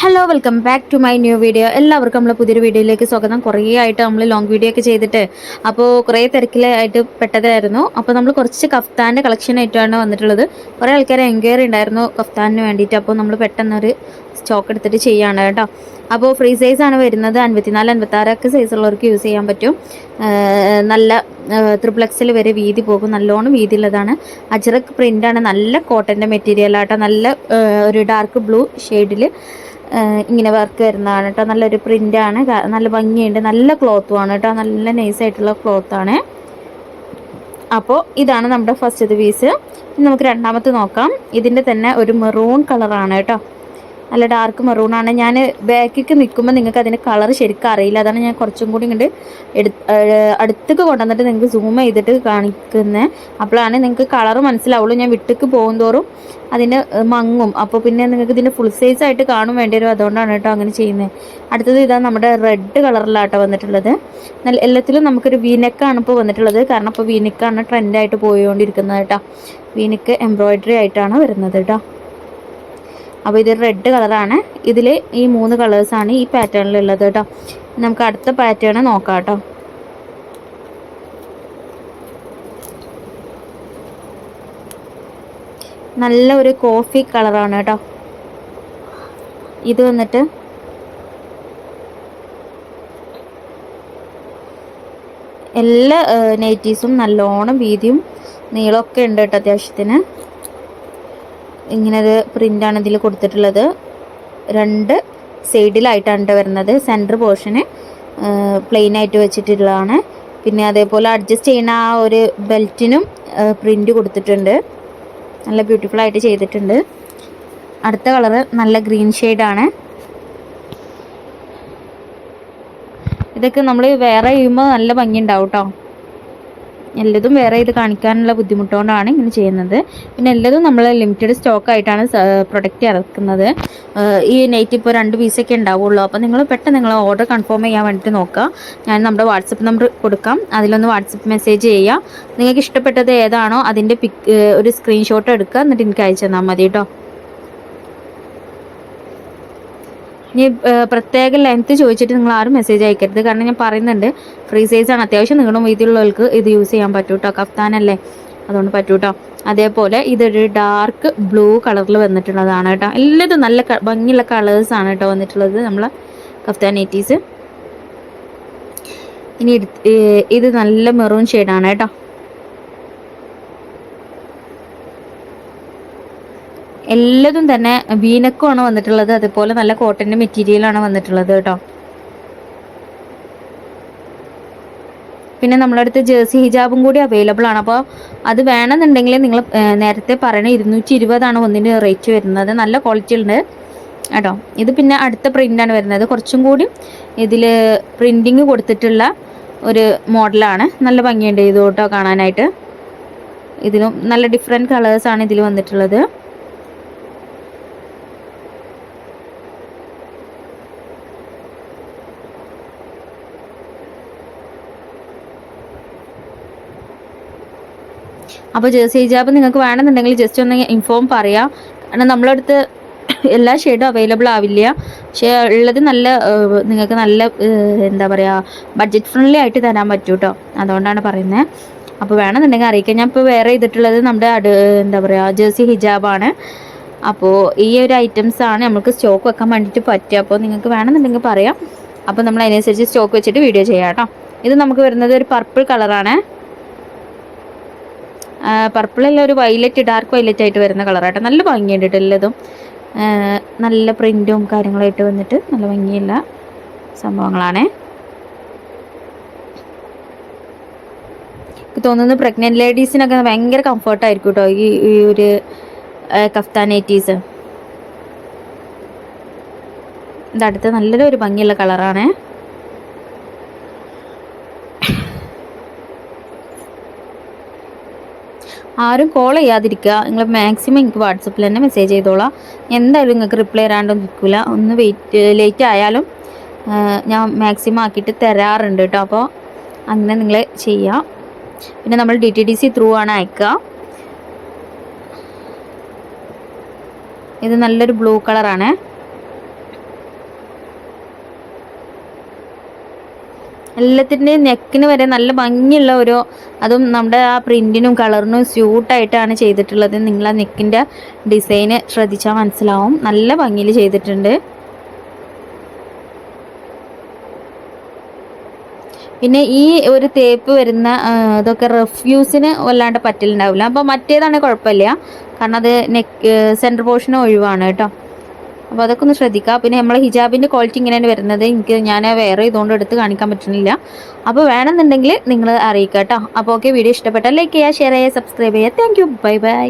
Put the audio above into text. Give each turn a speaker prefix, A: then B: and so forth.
A: Hello welcome back to my new video എല്ലാവർക്കും നമ്മൾ പുതിയൊരു വീഡിയോയിലേക്ക് സ്വാഗതം. കുറേ ആയിട്ട് നമ്മൾ ലോങ് വീഡിയോ ഒക്കെ ചെയ്തിട്ട് അപ്പോൾ കുറേ തിരക്കിലായിട്ട് പെട്ടതായിരുന്നു. അപ്പോൾ നമ്മൾ കുറച്ച് കഫ്താന്റെ കളക്ഷൻ ആയിട്ടാണ് വന്നിട്ടുള്ളത്. കുറേ ആൾക്കാർ എൻക്വയറി ഉണ്ടായിരുന്നു കഫ്താനിന് വേണ്ടിയിട്ട്. അപ്പോൾ നമ്മൾ പെട്ടെന്നൊരു സ്റ്റോക്ക് എടുത്തിട്ട് ചെയ്യാണ് കേട്ടോ. അപ്പോൾ ഫ്രീ സൈസ് ആണ് വരുന്നത്. അൻപത്തിനാല് അൻപത്താറൊക്കെ സൈസുള്ളവർക്ക് യൂസ് ചെയ്യാൻ പറ്റും. നല്ല ത്രിപ്ലക്സിൽ വരെ വീതി പോകും. നല്ലോണം വീതിയുള്ളതാണ്. അജറക് പ്രിന്റാണ് നല്ല കോട്ടന്റെ മെറ്റീരിയൽ ആട്ടോ. നല്ല ഒരു ഡാർക്ക് ബ്ലൂ ഷെയ്ഡിൽ ഇങ്ങനെ വർക്ക് വരുന്നതാണ് കേട്ടോ നല്ലൊരു പ്രിന്റാണ് നല്ല ഭംഗിയുണ്ട്. നല്ല ക്ലോത്തും ആണ് കേട്ടോ നല്ല നൈസായിട്ടുള്ള ക്ലോത്താണ് അപ്പോൾ ഇതാണ് നമ്മുടെ ഫസ്റ്റ് പീസ് നമുക്ക് രണ്ടാമത്തെ നോക്കാം. ഇതിന്റെ തന്നെ ഒരു മെറൂൺ കളറാണ് കേട്ടോ നല്ല ഡാർക്ക് മെറൂൺ ആണ്. ഞാൻ ബാക്കിക്ക് നിൽക്കുമ്പോൾ നിങ്ങൾക്ക് അതിന്റെ കളർ ശരിക്കും അറിയില്ല. അതാണ് ഞാൻ കുറച്ചും കൂടി ഇങ്ങോട്ട് അടുത്തേക്ക് കൊണ്ടുവന്നിട്ട് നിങ്ങൾക്ക് സൂം ചെയ്തിട്ട് കാണിക്കുന്നത് അപ്പോഴാണ് നിങ്ങൾക്ക് കളർ മനസ്സിലാവുള്ളൂ. ഞാൻ വിട്ടേക്ക് പോകും തോറും അതിന് മങ്ങും. അപ്പോൾ പിന്നെ നിങ്ങൾക്ക് ഇതിന്റെ ഫുൾ സൈസ് ആയിട്ട് കാണും വേണ്ടി വരും അതുകൊണ്ടാണ് കേട്ടോ അങ്ങനെ ചെയ്യുന്നത് അടുത്തത് ഇതാ നമ്മുടെ റെഡ് കളറിലാട്ടോ വന്നിട്ടുള്ളത്. നല്ല എല്ലാത്തിലും നമുക്കൊരു വീനക്കാണ് ഇപ്പോൾ വന്നിട്ടുള്ളത്. കാരണം ഇപ്പോൾ വീനക്കാണ് ട്രെൻഡായിട്ട് പോയിക്കൊണ്ടിരിക്കുന്നത് കേട്ടോ. വീനക്ക് എംബ്രോയിഡറി ആയിട്ടാണ് വരുന്നത് കേട്ടോ. അപ്പോൾ ഇത് റെഡ് കളറാണ് ഇതിൽ ഈ മൂന്ന് കളേഴ്സാണ് ഈ പാറ്റേണിലുള്ളത് കേട്ടോ നമുക്ക് അടുത്ത പാറ്റേൺ നോക്കാം കേട്ടോ നല്ല ഒരു കോഫി കളറാണ് കേട്ടോ ഇത് വന്നിട്ട് എല്ലാ നൈറ്റീസും നല്ലോണം വീതിയും നീളമൊക്കെ ഉണ്ട് കേട്ടോ അത്യാവശ്യത്തിന്. ഇങ്ങനെ ഒരു പ്രിന്റാണ് ഇതിൽ കൊടുത്തിട്ടുള്ളത്. രണ്ട് സൈഡിലായിട്ടാണ് വരുന്നത്. സെന്റർ പോർഷന് പ്ലെയിൻ ആയിട്ട് വെച്ചിട്ടുള്ളതാണ്. പിന്നെ അതേപോലെ അഡ്ജസ്റ്റ് ചെയ്യുന്ന ആ ഒരു ബെൽറ്റിനും പ്രിന്റ് കൊടുത്തിട്ടുണ്ട്. നല്ല ബ്യൂട്ടിഫുൾ ആയിട്ട് ചെയ്തിട്ടുണ്ട്. അടുത്ത കളറ് നല്ല ഗ്രീൻ ഷെയ്ഡാണ്. ഇതൊക്കെ നമ്മൾ വേറെ ചെയ്യുമ്പോൾ നല്ല ഭംഗി ഉണ്ടാവും കേട്ടോ എല്ലതും വേറെ ഇത് കാണിക്കാനുള്ള ബുദ്ധിമുട്ടുകൊണ്ടാണ് ഇങ്ങനെ ചെയ്യുന്നത്. പിന്നെ എല്ലതും നമ്മൾ ലിമിറ്റഡ് സ്റ്റോക്ക് ആയിട്ടാണ് പ്രൊഡക്റ്റ് ഇറക്കുന്നത്. ഈ നൈറ്റ് ഇപ്പോൾ രണ്ട് പീസൊക്കെ ഉണ്ടാവുള്ളൂ. അപ്പോൾ നിങ്ങൾ പെട്ടെന്ന് നിങ്ങൾ ഓർഡർ കൺഫേം ചെയ്യാൻ വേണ്ടിയിട്ട് നോക്കുക. ഞാൻ നമ്മുടെ വാട്സപ്പ് നമ്പർ കൊടുക്കാം. അതിലൊന്ന് വാട്സപ്പ് മെസ്സേജ് ചെയ്യുക. നിങ്ങൾക്ക് ഇഷ്ടപ്പെട്ടത് ഏതാണോ അതിന്റെ പിക് ഒരു സ്ക്രീൻഷോട്ട് എടുക്കുക. എന്നിട്ട് എനിക്ക് അയച്ചു തന്നാൽ മതി കേട്ടോ. ഇനി പ്രത്യേക ലെങ്ത് ചോദിച്ചിട്ട് നിങ്ങൾ ആരും മെസ്സേജ് അയക്കരുത്. കാരണം ഞാൻ പറയുന്നുണ്ട് ഫ്രീ സൈസ് ആണ്. അത്യാവശ്യം നിങ്ങളും വീതിയുള്ളവർക്ക് ഇത് യൂസ് ചെയ്യാൻ പറ്റൂട്ടോ കഫ്താനല്ലേ? അതുകൊണ്ട് പറ്റൂട്ടോ അതേപോലെ ഇതൊരു ഡാർക്ക് ബ്ലൂ കളറിൽ വന്നിട്ടുള്ളതാണ് കേട്ടോ എല്ലാതും നല്ല ഭംഗിയുള്ള കളേഴ്സ് ആണ് കേട്ടോ വന്നിട്ടുള്ളത് നമ്മളെ കഫ്താൻ എയ്റ്റീസ് ഇനി ഇത് നല്ല മെറൂൺ ഷെയ്ഡാണ് കേട്ടോ എല്ലാതും തന്നെ വീനക്കുമാണ് വന്നിട്ടുള്ളത്. അതുപോലെ നല്ല കോട്ടന്റെ മെറ്റീരിയലാണ് വന്നിട്ടുള്ളത് കേട്ടോ. പിന്നെ നമ്മുടെ അടുത്ത് ജേഴ്സി ഹിജാബും കൂടി അവൈലബിൾ ആണ്. അപ്പോൾ അത് വേണമെന്നുണ്ടെങ്കിൽ നിങ്ങൾ നേരത്തെ പറയണ ഇരുന്നൂറ്റി ഇരുപതാണ് ഒന്നിന് റേറ്റ് വരുന്നത്. നല്ല ക്വാളിറ്റി ഉണ്ട് കേട്ടോ. ഇത് പിന്നെ അടുത്ത പ്രിന്റാണ് വരുന്നത്. കുറച്ചും കൂടി ഇതിൽ പ്രിന്റിങ് കൊടുത്തിട്ടുള്ള ഒരു മോഡലാണ് നല്ല ഭംഗിയുണ്ട് ഇത് കേട്ടോ കാണാനായിട്ട്. ഇതിലും നല്ല ഡിഫറെന്റ് കളേഴ്സാണ് ഇതിൽ വന്നിട്ടുള്ളത്. അപ്പോൾ ജേഴ്സി ഹിജാബ് നിങ്ങൾക്ക് വേണമെന്നുണ്ടെങ്കിൽ ജസ്റ്റ് ഒന്ന് ഇൻഫോം പറയാം. കാരണം നമ്മളടുത്ത് എല്ലാ ഷെയ്ഡും അവൈലബിൾ ആവില്ല. പക്ഷേ ഉള്ളത് നല്ല നിങ്ങൾക്ക് നല്ല എന്താ പറയുക ബഡ്ജറ്റ് ഫ്രണ്ട്ലി ആയിട്ട് തരാൻ പറ്റും കേട്ടോ അതുകൊണ്ടാണ് പറയുന്നത് അപ്പോൾ വേണമെന്നുണ്ടെങ്കിൽ അറിയിക്കാം. ഞാൻ ഇപ്പോൾ വേറെ ചെയ്തിട്ടുള്ളത് നമ്മുടെ അടു എന്താ പറയുക ജേഴ്സി ഹിജാബാണ് അപ്പോൾ ഈ ഒരു ഐറ്റംസ് ആണ് നമുക്ക് സ്റ്റോക്ക് വെക്കാൻ വേണ്ടിയിട്ട് പറ്റുക അപ്പോൾ നിങ്ങൾക്ക് വേണമെന്നുണ്ടെങ്കിൽ പറയാം. അപ്പോൾ നമ്മൾ അതിനനുസരിച്ച് സ്റ്റോക്ക് വെച്ചിട്ട് വീഡിയോ ചെയ്യാം കേട്ടോ. ഇത് നമുക്ക് വരുന്നത് ഒരു പർപ്പിൾ കളറാണ് പർപ്പിളല്ല ഒരു വൈലറ്റ് ഡാർക്ക് വൈലറ്റ് ആയിട്ട് വരുന്ന കളറാട്ടോ നല്ല ഭംഗിയുണ്ട് കേട്ടോ നല്ല പ്രിന്റും കാര്യങ്ങളായിട്ട് വന്നിട്ട് നല്ല ഭംഗിയുള്ള സംഭവങ്ങളാണ്. എനിക്ക് തോന്നുന്നു പ്രഗ്നന്റ് ലേഡീസിനൊക്കെ ഭയങ്കര കംഫർട്ടായിരിക്കും കേട്ടോ ഈ ഈ ഒരു കഫ്താൻ നൈറ്റീസ് ഇതടുത്ത് നല്ലൊരു ഭംഗിയുള്ള കളറാണ് ആരും കോൾ ചെയ്യാതിരിക്കുക. നിങ്ങൾ മാക്സിമം എനിക്ക് വാട്സപ്പിൽ തന്നെ മെസ്സേജ് ചെയ്തോളാം. എന്തായാലും നിങ്ങൾക്ക് റിപ്ലൈ തരാണ്ടും നിൽക്കില്ല ഒന്ന് വെയിറ്റ് ലേറ്റ് ആയാലും ഞാൻ മാക്സിമം ആക്കിയിട്ട് തരാറുണ്ട് കേട്ടോ. അപ്പോൾ അങ്ങനെ നിങ്ങൾ ചെയ്യാം. പിന്നെ നമ്മൾ D T D C through ആണ് അയക്കുക. ഇത് നല്ലൊരു ബ്ലൂ കളറാണ് എല്ലാത്തിന്റെയും നെക്കിന് വരെ നല്ല ഭംഗിയുള്ള ഒരു അതും നമ്മുടെ ആ പ്രിന്റിനും കളറിനും സ്യൂട്ടായിട്ടാണ് ചെയ്തിട്ടുള്ളത്. നിങ്ങൾ ആ നെക്കിന്റെ ഡിസൈന് ശ്രദ്ധിച്ചാൽ മനസ്സിലാവും. നല്ല ഭംഗിയിൽ ചെയ്തിട്ടുണ്ട്. പിന്നെ ഈ ഒരു തേപ്പ് വരുന്ന ഇതൊക്കെ റെഫ്യൂസിന് വല്ലാണ്ട് പറ്റലുണ്ടാവില്ല. അപ്പോൾ മറ്റേതാണെങ്കിൽ കുഴപ്പമില്ല. കാരണം അത് നെക്ക് സെന്റർ പോർഷന് ഒഴിവാണ് കേട്ടോ. അപ്പോൾ അതൊക്കെ ഒന്ന് ശ്രദ്ധിക്കുക പിന്നെ നമ്മളെ ഹിജാബിന്റെ ക്വാളിറ്റി ഇങ്ങനെയാണ് വരുന്നത്. എനിക്ക് ഞാൻ വേറെ ഇതുകൊണ്ട് എടുത്ത് കാണിക്കാൻ പറ്റുന്നില്ല. അപ്പോൾ വേണമെന്നുണ്ടെങ്കിൽ നിങ്ങൾ അറിയിക്കുക കേട്ടോ അപ്പോൾ ഓക്കെ വീഡിയോ ഇഷ്ടപ്പെട്ടാൽ ലൈക്ക് ചെയ്യുക ഷെയർ ചെയ്യുക സബ്സ്ക്രൈബ് ചെയ്യുക. Thank you bye bye